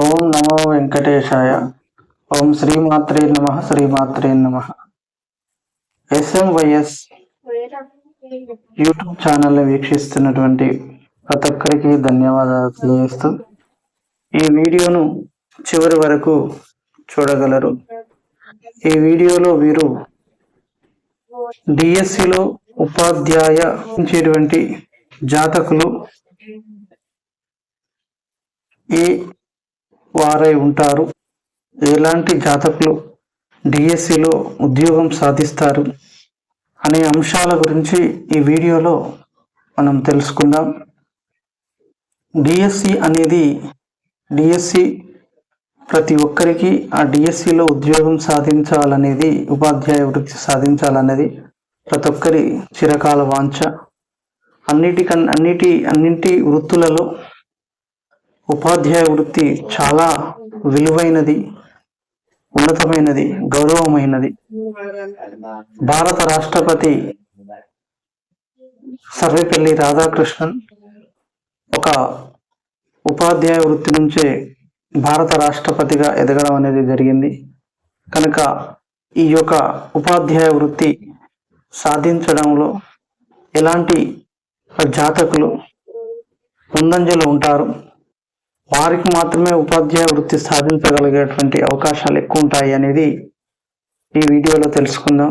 ఓం నమో వెంకటేశాయ. ఓం శ్రీమాత్రే నమ శ్రీమాత్రే నమ. ఎస్ఎంవైఎస్ యూట్యూబ్ ఛానల్ వీక్షిస్తున్నటువంటి ప్రతి ఒక్కరికి ధన్యవాదాలు తెలియజేస్తూ ఈ వీడియోను చివరి వరకు చూడగలరు. ఈ వీడియోలో వీరు డిఎస్సిలో ఉపాధ్యాయ జాతకులు ఏ వారై ఉంటారు. ఎలాంటి జాతకులు డిఎస్సిలో ఉద్యోగం సాధిస్తారు అనే అంశాల గురించి ఈ వీడియోలో మనం తెలుసుకుందాం. డిఎస్సి అనేది డిఎస్సి ప్రతి ఒక్కరికి ఆ డిఎస్సిలో ఉద్యోగం సాధించాలనేది ఉపాధ్యాయ వృత్తి సాధించాలనేది ప్రతి ఒక్కరి చిరకాల వాంఛ. అన్నిటికన్ అన్నిటి అన్నింటి వృత్తులలో ఉపాధ్యాయ వృత్తి చాలా విలువైనది ఉన్నతమైనది గౌరవమైనది. భారత రాష్ట్రపతి సర్వేపల్లి రాధాకృష్ణన్ ఒక ఉపాధ్యాయ వృత్తి నుంచే భారత రాష్ట్రపతిగా ఎదగడం అనేది జరిగింది. కనుక ఈ యొక్క ఉపాధ్యాయ వృత్తి సాధించడంలో ఎలాంటి జాతకులు ముందంజలు ఉంటారు? వారికి మాత్రమే ఉపాధ్యాయ వృత్తి సాధించగలిగేటువంటి అవకాశాలు ఎక్కువ ఉంటాయి అనేది ఈ వీడియోలో తెలుసుకుందాం.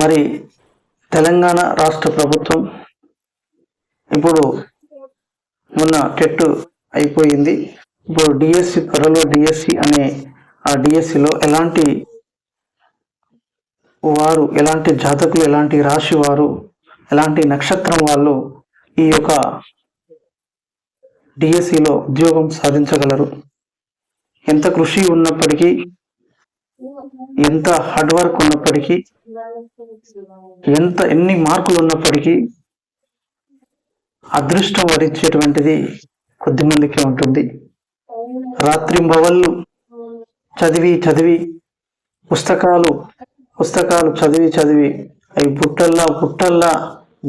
మరి తెలంగాణ రాష్ట్ర ప్రభుత్వం ఇప్పుడు మొన్న టెట్ అయిపోయింది. ఇప్పుడు డిఎస్సి త్వరలో డిఎస్సి అనే ఆ డిఎస్సిలో ఎలాంటి వారు ఎలాంటి జాతకులు ఎలాంటి రాశి వారు ఎలాంటి నక్షత్రం వాళ్ళు ఈ యొక్క డిఎస్సిలో ఉద్యోగం సాధించగలరు. ఎంత కృషి ఉన్నప్పటికీ ఎంత హార్డ్ వర్క్ ఉన్నప్పటికీ ఎంత ఎన్ని మార్కులు ఉన్నప్పటికీ అదృష్టం వరించేటువంటిది కొద్ది మందికి ఉంటుంది. రాత్రింబవళ్ళు చదివి చదివి పుస్తకాలు పుస్తకాలు చదివి చదివి అవి బుట్టల్లా బుట్టల్లా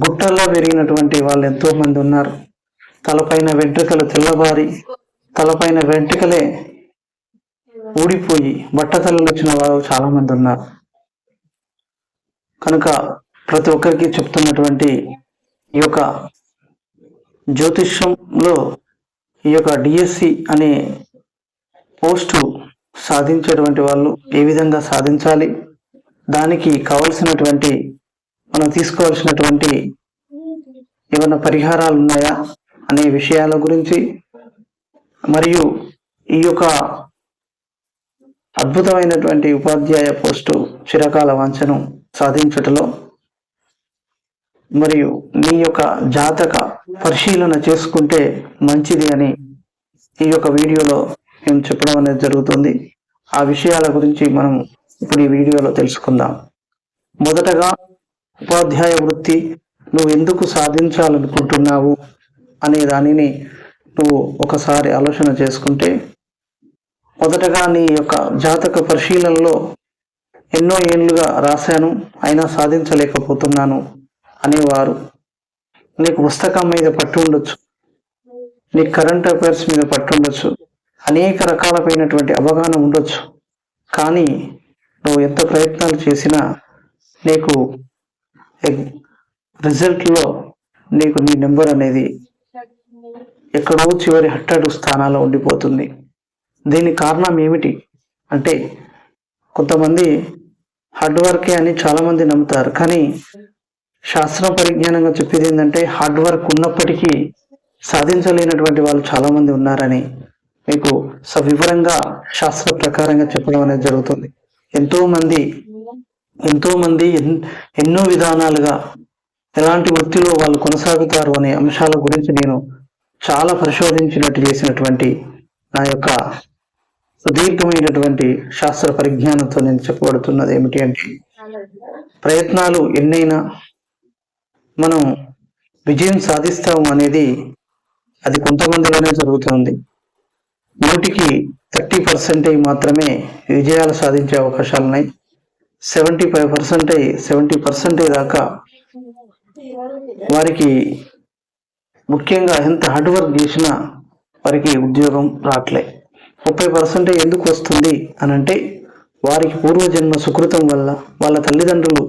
గుట్టల్లా పెరిగినటువంటి వాళ్ళు ఎంతో మంది ఉన్నారు. తలపైన వెంట్రుకలు తెల్లబారి తలపైన వెంట్రుకలే ఊడిపోయి బట్టతలలో వచ్చిన వారు చాలా మంది ఉన్నారు. కనుక ప్రతి ఒక్కరికి చెప్తున్నటువంటి ఈ యొక్క జ్యోతిష్యంలో ఈ యొక్క డిఎస్సి అనే పోస్టు సాధించేటువంటి వాళ్ళు ఏ విధంగా సాధించాలి? దానికి కావలసినటువంటి మనం తీసుకోవాల్సినటువంటి ఏమైనా పరిహారాలు ఉన్నాయా? అనే విషయాల గురించి మరియు ఈ యొక్క అద్భుతమైనటువంటి ఉపాధ్యాయ పోస్టు చిరకాల వాంఛను సాధించటలో మరియు మీ యొక్క జాతక పరిశీలన చేసుకుంటే మంచిది అని ఈ యొక్క వీడియోలో మేము చెప్పడం అనేది జరుగుతుంది. ఆ విషయాల గురించి మనం ఇప్పుడు ఈ వీడియోలో తెలుసుకుందాం. మొదటగా ఉపాధ్యాయ వృత్తి నువ్వు ఎందుకు సాధించాలనుకుంటున్నావు? అనే దానిని నువ్వు ఒకసారి ఆలోచన చేసుకుంటే మొదటగా నీ యొక్క జాతక పరిశీలనలో ఎన్నో ఏళ్ళుగా రాశాను అయినా సాధించలేకపోతున్నాను అనేవారు. నీకు పుస్తకం మీద పట్టు ఉండొచ్చు. నీకు కరెంట్ అఫైర్స్ మీద పట్టు ఉండొచ్చు. అనేక రకాలమైనటువంటి అవగాహన ఉండొచ్చు. కానీ నువ్వు ఎంత ప్రయత్నాలు చేసినా నీకు రిజల్ట్లో నీకు నీ నెంబర్ అనేది ఎక్కడో చివరి హట్టడు స్థానాల్లో ఉండిపోతుంది. దీనికి కారణం ఏమిటి? అంటే కొంతమంది హార్డ్ వర్కే అని చాలామంది నమ్ముతారు. కానీ శాస్త్ర పరిజ్ఞానంగా చెప్పేది ఏంటంటే హార్డ్ వర్క్ ఉన్నప్పటికీ సాధించలేనటువంటి వాళ్ళు చాలామంది ఉన్నారని మీకు సవివరంగా శాస్త్ర ప్రకారంగా చెప్పడం అనేది జరుగుతుంది. ఎంతోమంది ఎంతోమంది ఎన్నో విధానాలుగా ఎలాంటి వృత్తిలో వాళ్ళు కొనసాగుతారు అనే అంశాల గురించి నేను చాలా పరిశోధించినట్టు చేసినటువంటి నా యొక్క సుదీర్ఘమైనటువంటి శాస్త్ర పరిజ్ఞానంతో నేను చెప్పబడుతున్నది ఏమిటి అంటే ప్రయత్నాలు ఎన్నైనా మనం విజయం సాధిస్తాం అనేది అది కొంతమందిలోనే జరుగుతుంది. నూటికి థర్టీ పర్సెంటేజ్ మాత్రమే విజయాలు సాధించే అవకాశాలు ఉన్నాయి. Seventy five percentage seventy percentage దాకా వారికి ముఖ్యంగా ఎంత హార్డ్ వర్క్ చేసినా వారికి ఉద్యోగం రావట్లే ముప్పై పర్సెంట్ ఎందుకు వస్తుంది అని అంటే వారికి పూర్వజన్మ సుకృతం వల్ల వాళ్ళ తల్లిదండ్రులు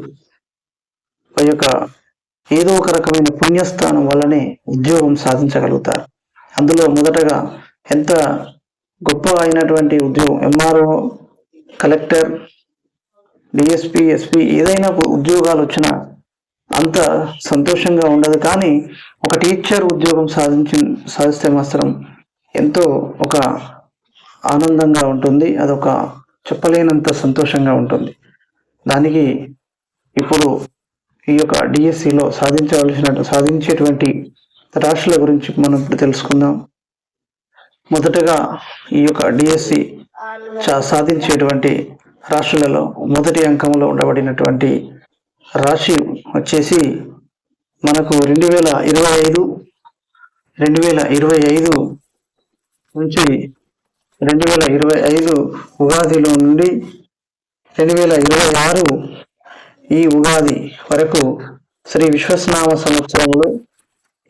వారి యొక్క ఏదో ఒక రకమైన పుణ్యస్థానం వల్లనే ఉద్యోగం సాధించగలుగుతారు. అందులో మొదటగా ఎంత గొప్ప అయినటువంటి ఉద్యోగం ఎంఆర్ఓ కలెక్టర్ డిఎస్పి ఎస్పి ఏదైనా ఉద్యోగాలు వచ్చినా అంత సంతోషంగా ఉండదు. కానీ ఒక టీచర్ ఉద్యోగం సాధించి సాధిస్తే మాత్రం ఎంతో ఒక ఆనందంగా ఉంటుంది. అదొక చెప్పలేనంత సంతోషంగా ఉంటుంది. దానికి ఇప్పుడు ఈ యొక్క డిఎస్సిలో సాధించవలసిన సాధించేటువంటి రాశుల గురించి మనం ఇప్పుడు తెలుసుకుందాం. మొదటగా ఈ యొక్క డిఎస్సి సాధించేటువంటి రాశులలో మొదటి అంకంలో ఉండబడినటువంటి రాశి వచ్చేసి మనకు రెండు వేల ఇరవై ఐదు రెండు వేల ఇరవై ఐదు నుంచి రెండు వేల ఇరవై ఐదు ఉగాదిలో నుండి రెండు వేల ఇరవై ఆరు ఈ ఉగాది వరకు శ్రీ విశ్వస్నామ సంవత్సరంలో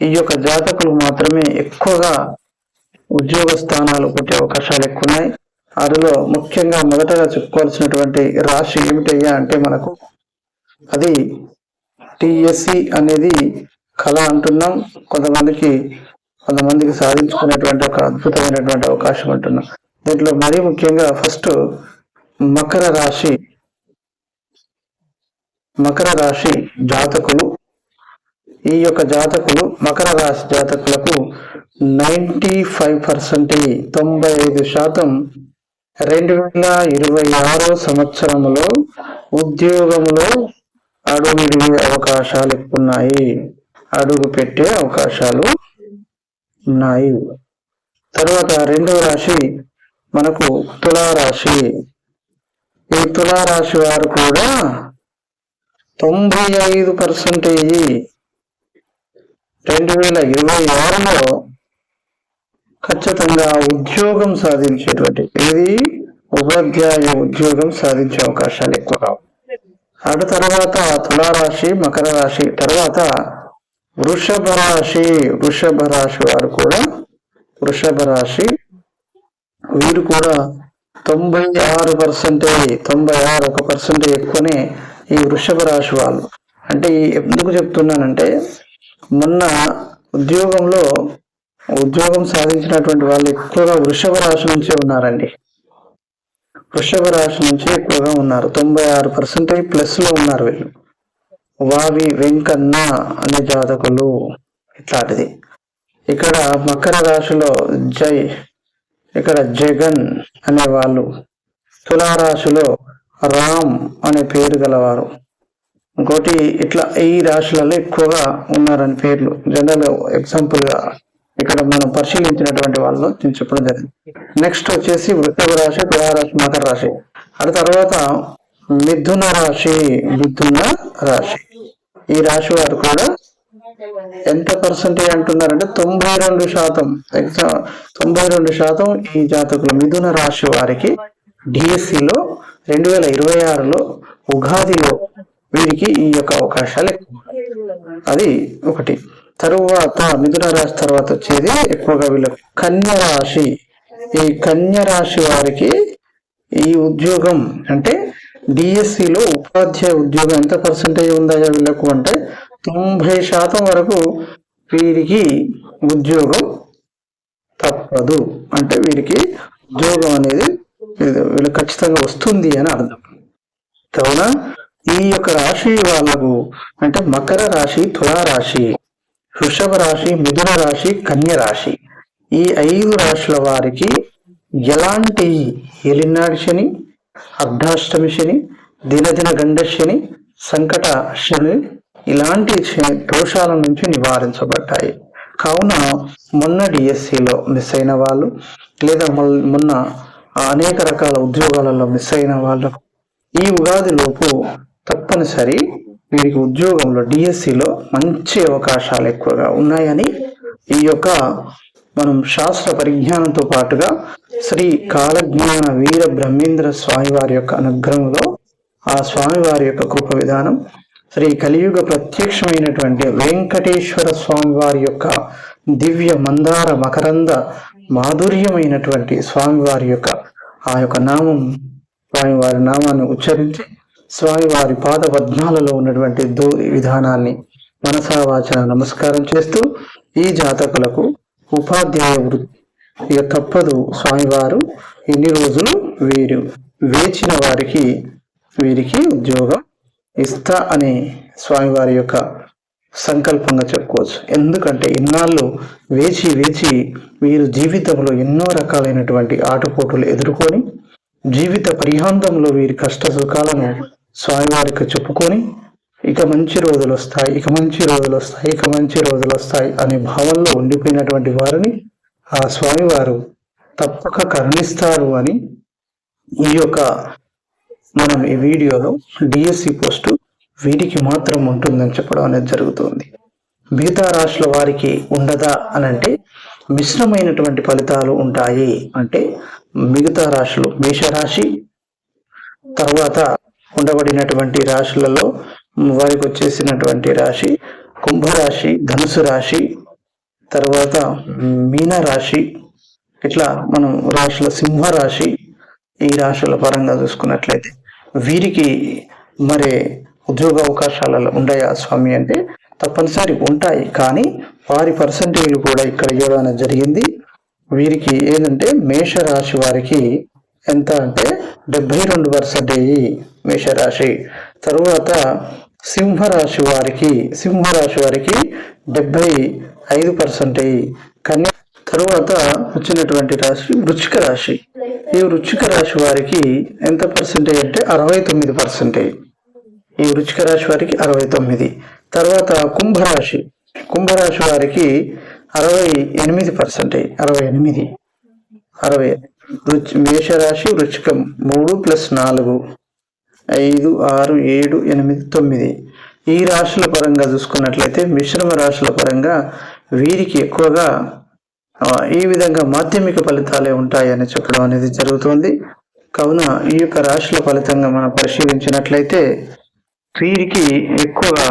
ఈ యొక్క జాతకులు మాత్రమే ఎక్కువగా ఉద్యోగ స్థానాలు పుట్టే అవకాశాలు ఎక్కువ ఉన్నాయి అందులో ముఖ్యంగా మొదటగా చెప్పుకోవాల్సినటువంటి రాశి ఏమిటయ్యా అంటే మనకు అది టిఎస్సి అనేది కళ అంటున్నాం. కొంతమందికి కొంతమందికి సాధించుకునేటువంటి ఒక అద్భుతమైనటువంటి అవకాశం అంటున్నాం. దీంట్లో మరీ ముఖ్యంగా ఫస్ట్ మకర రాశి మకర రాశి జాతకులు. ఈ యొక్క జాతకులు మకర రాశి జాతకులకు నైంటీ ఫైవ్ పర్సెంట్ తొంభై ఐదు శాతం రెండు వేల ఇరవై ఆరో సంవత్సరంలో ఉద్యోగంలో అడుగు అవకాశాలు ఎక్కువ ఉన్నాయి అడుగు పెట్టే అవకాశాలు ఉన్నాయి. తర్వాత రెండవ రాశి మనకు తులారాశి. ఈ తులారాశి వారు కూడా తొంభై ఐదు పర్సెంటేజీ రెండు వేల ఇరవై ఆరులో ఖచ్చితంగా ఉద్యోగం సాధించేటువంటి ఇది ఉపాధ్యాయ ఉద్యోగం సాధించే అవకాశాలు ఎక్కువ అటు తర్వాత తులారాశి మకర రాశి తర్వాత వృషభ రాశి వృషభ రాశి వారు కూడా వృషభ రాశి వీరు కూడా తొంభై ఆరు పర్సెంటేజ్ తొంభై ఆరు ఒక పర్సెంటేజ్ ఎక్కువనే ఈ వృషభ రాశి వాళ్ళు. అంటే ఎందుకు చెప్తున్నానంటే మొన్న ఉద్యోగంలో ఉద్యోగం సాధించినటువంటి వాళ్ళు ఎక్కువగా వృషభ రాశి నుంచే ఉన్నారండి. వృషభ రాశి నుంచి ఎక్కువగా ఉన్నారు. తొంభై ఆరు పర్సెంటేజ్ ప్లస్లో ఉన్నారు వీళ్ళు. వావి వెంకన్న అనే జాతకులు ఇట్లాంటిది. ఇక్కడ మకర రాశిలో జై ఇక్కడ జగన్ అనే వాళ్ళు. తులారాశిలో రామ్ అనే పేరు గలవారు. ఇంకోటి ఇట్లా ఈ రాశులలో ఎక్కువగా ఉన్నారని పేర్లు. జనరల్ ఎగ్జాంపుల్గా ఇక్కడ మనం పరిశీలించినటువంటి వాళ్ళు నేను చెప్పడం జరిగింది. నెక్స్ట్ వచ్చేసి వృషభ రాశి తులారాశి మకర రాశి. అటు తర్వాత మిథున రాశి మిథున రాశి. ఈ రాశి వారు కూడా ఎంత పర్సెంటేజ్ అంటున్నారంటే తొంభై రెండు శాతం ఎగ్జామ్ తొంభై రెండు శాతం ఈ జాతకులు మిథున రాశి వారికి డిఎస్సిలో రెండు వేల ఇరవై ఆరులో ఉగాదిలో వీరికి ఈ యొక్క అవకాశాలు అది ఒకటి. తరువాత మిథున రాశి తర్వాత వచ్చేది ఎక్కువగా వీళ్ళకి. కన్య రాశి. ఈ కన్య రాశి వారికి ఈ ఉద్యోగం అంటే డిఎస్సిలో ఉపాధ్యాయ ఉద్యోగం ఎంత పర్సంటేజ్ ఉందయ్యా వీళ్ళకు అంటే తొంభై శాతం వరకు వీరికి ఉద్యోగం తప్పదు. అంటే వీరికి ఉద్యోగం అనేది వీళ్ళు ఖచ్చితంగా వస్తుంది అని అర్థం. కావున ఈ యొక్క రాశి వాళ్ళకు అంటే మకర రాశి తులారాశి వృషభ రాశి మిథున రాశి కన్య రాశి. ఈ ఐదు రాశుల వారికి ఎలాంటి ఎలినాడి శని అర్ధాష్టమి శని దినదిన గండ శని సంకట శని ఇలాంటి దోషాల నుంచి నివారించబడ్డాయి. కావున మొన్న డిఎస్సిలో మిస్ అయిన వాళ్ళు లేదా మొన్న అనేక రకాల ఉద్యోగాలలో మిస్ అయిన వాళ్ళకు ఈ ఉగాది లోపు తప్పనిసరి వీరికి ఉద్యోగంలో డిఎస్సిలో మంచి అవకాశాలు ఎక్కువగా ఉన్నాయని ఈ యొక్క మనం శాస్త్ర పరిజ్ఞానంతో పాటుగా శ్రీ కాలజ్ఞాన వీర బ్రహ్మేంద్ర స్వామి వారి యొక్క అనుగ్రహంలో ఆ స్వామి వారి యొక్క కృప విధానం శ్రీ కలియుగ ప్రత్యక్షమైనటువంటి వెంకటేశ్వర స్వామి వారి యొక్క దివ్య మందార మకరంద మాధుర్యమైనటువంటి స్వామివారి యొక్క ఆ యొక్క నామం స్వామివారి నామాన్ని ఉచ్చరించి స్వామివారి పాద పద్మాలలో ఉన్నటువంటి దో విధానాన్ని మనసావాచన నమస్కారం చేస్తూ ఈ జాతకులకు ఉపాధ్యాయ వృత్తి ఇక తప్పదు స్వామివారు ఇన్ని రోజులు వీరు వేచిన వారికి వీరికి ఉద్యోగం ఇస్తా అని స్వామివారి యొక్క సంకల్పంగా చెప్పుకోవచ్చు. ఎందుకంటే ఇన్నాళ్ళు వేచి వేచి వీరు జీవితంలో ఎన్నో రకాలైనటువంటి ఆటుపోటులు ఎదుర్కొని జీవిత పరిహాంతంలో వీరి కష్ట సుఖాలను స్వామివారికి చెప్పుకొని ఇక మంచి రోజులు వస్తాయి ఇక మంచి రోజులు వస్తాయి ఇక మంచి రోజులు వస్తాయి అనే భావంలో ఉండిపోయినటువంటి వారిని ఆ స్వామివారు తప్పక కరుణిస్తారు అని ఈ యొక్క మనం ఈ వీడియోలో డిఎస్సి పోస్టు వీరికి మాత్రం ఉంటుందని చెప్పడం అనేది జరుగుతుంది. మిగతా రాశుల వారికి ఉండదా అని అంటే మిశ్రమైనటువంటి ఫలితాలు ఉంటాయి. అంటే మిగతా రాశులు మేషరాశి తర్వాత ఉండబడినటువంటి రాశులలో వారికి వచ్చేసినటువంటి రాశి కుంభరాశి ధనుసు రాశి తర్వాత మీన రాశి ఇట్లా మనం రాశుల సింహరాశి ఈ రాశుల పరంగా చూసుకున్నట్లయితే వీరికి మరి ఉద్యోగ అవకాశాలలో ఉండయా స్వామి అంటే తప్పనిసరి ఉంటాయి. కానీ వారి పర్సంటేజ్లు కూడా ఇక్కడ ఇవ్వడం జరిగింది. వీరికి ఏంటంటే మేషరాశి వారికి ఎంత అంటే డెబ్బై రెండు పర్సెంటేజ్ మేషరాశి. తరువాత సింహరాశి వారికి సింహరాశి వారికి డెబ్బై ఐదు పర్సెంటేజ్ కన్యా తరువాత వచ్చినటువంటి రాశి వృచ్చిక రాశి. ఈ వృచ్చిక రాశి వారికి ఎంత పర్సెంటేజ్ అంటే అరవై తొమ్మిది పర్సెంటేజ్ ఈ వృచ్చిక రాశి వారికి అరవై తొమ్మిది. తర్వాత కుంభరాశి. కుంభరాశి వారికి అరవై ఎనిమిది పర్సెంటేజ్ అరవై ఎనిమిది. అరవై. వృచ్ మేషరాశి వృచ్చికం మూడు ప్లస్ నాలుగు. ఐదు ఆరు ఏడు ఎనిమిది తొమ్మిది. ఈ రాశుల పరంగా చూసుకున్నట్లయితే మిశ్రమ రాశుల పరంగా వీరికి ఎక్కువగా ఈ విధంగా మాధ్యమిక ఫలితాలే ఉంటాయని చెప్పడం అనేది జరుగుతుంది. కావున ఈ యొక్క రాశుల ఫలితంగా మనం పరిశీలించినట్లయితే వీరికి ఎక్కువగా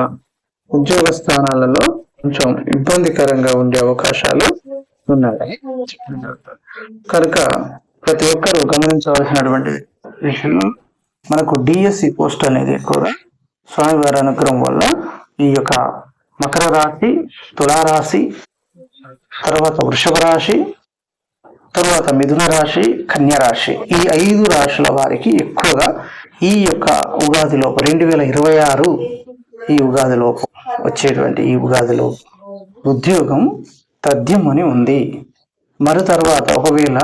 ఉద్యోగ స్థానాలలో కొంచెం ఇబ్బందికరంగా ఉండే అవకాశాలు ఉన్నాయి. కనుక ప్రతి ఒక్కరూ గమనించవలసినటువంటి విషయం మనకు డిఎస్సి పోస్ట్ అనేది ఎక్కువగా స్వామివారి అనుగ్రహం వల్ల ఈ యొక్క మకర రాశి తులారాశి తర్వాత వృషభ రాశి తర్వాత మిథున రాశి కన్యరాశి ఈ ఐదు రాశుల వారికి ఎక్కువగా ఈ యొక్క ఉగాదిలోపు రెండు వేల ఇరవై ఆరు ఈ ఉగాదిలోపు వచ్చేటువంటి ఈ ఉగాదిలో ఉద్యోగం తథ్యం అని ఉంది. మరి తర్వాత ఒకవేళ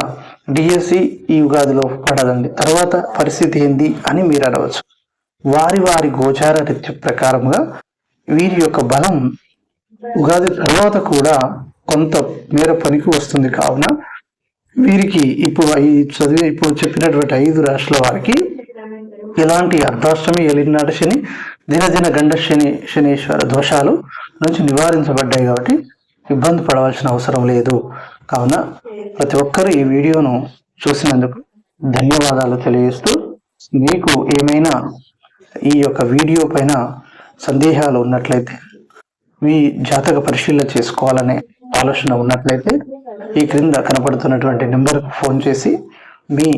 డిఎస్సి ఈ ఉగాదిలో పడదండి. తర్వాత పరిస్థితి ఏంది అని మీరు అడవచ్చు వారి వారి గోచార రీత్య ప్రకారంగా వీరి యొక్క బలం ఉగాది తర్వాత కూడా కొంత మేర పనికి వస్తుంది. కావున వీరికి ఇప్పుడు ఈ చదివే ఇప్పుడు చెప్పినటువంటి ఐదు రాష్ట్రాల వారికి ఇలాంటి అర్ధాష్టమి ఎలినాడ శని దినదిన గండ శని శనీశ్వర దోషాలు నుంచి నివారించబడ్డాయి కాబట్టి ఇబ్బంది పడవలసిన అవసరం లేదు. కావున ప్రతి ఒక్కరు ఈ వీడియోను చూసినందుకు ధన్యవాదాలు తెలియజేస్తూ మీకు ఏమైనా ఈ యొక్క వీడియో పైన సందేహాలు ఉన్నట్లయితే మీ జాతక పరిశీలన చేసుకోవాలనే ఆలోచన ఉన్నట్లయితే ఈ క్రింద కనపడుతున్నటువంటి నెంబర్కు ఫోన్ చేసి మీ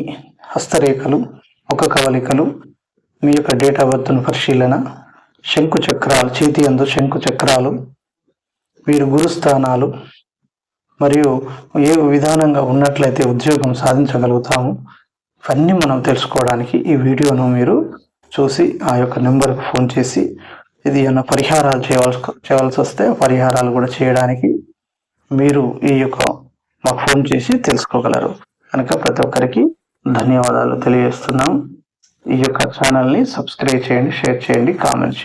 హస్తరేఖలు ఒక కవలికలు మీ యొక్క డేట్ ఆఫ్ బర్త్ను పరిశీలన శంకు చక్రాలు చేతి అందు శంకు చక్రాలు వీరు గురుస్థానాలు మరియు ఏ విధానంగా ఉన్నట్లయితే ఉద్యోగం సాధించగలుగుతాము ఇవన్నీ మనం తెలుసుకోవడానికి ఈ వీడియోను మీరు చూసి ఆ యొక్క నెంబర్కి ఫోన్ చేసి ఇది ఏమైనా పరిహారాలు చేయవలసి చేయవలసి వస్తే పరిహారాలు కూడా చేయడానికి మీరు ఈ యొక్క మాకు ఫోన్ చేసి తెలుసుకోగలరు. కనుక ప్రతి ఒక్కరికి ధన్యవాదాలు తెలియజేస్తున్నాం. ఈ యొక్క ఛానల్ని సబ్స్క్రైబ్ చేయండి షేర్ చేయండి కామెంట్ చేయండి.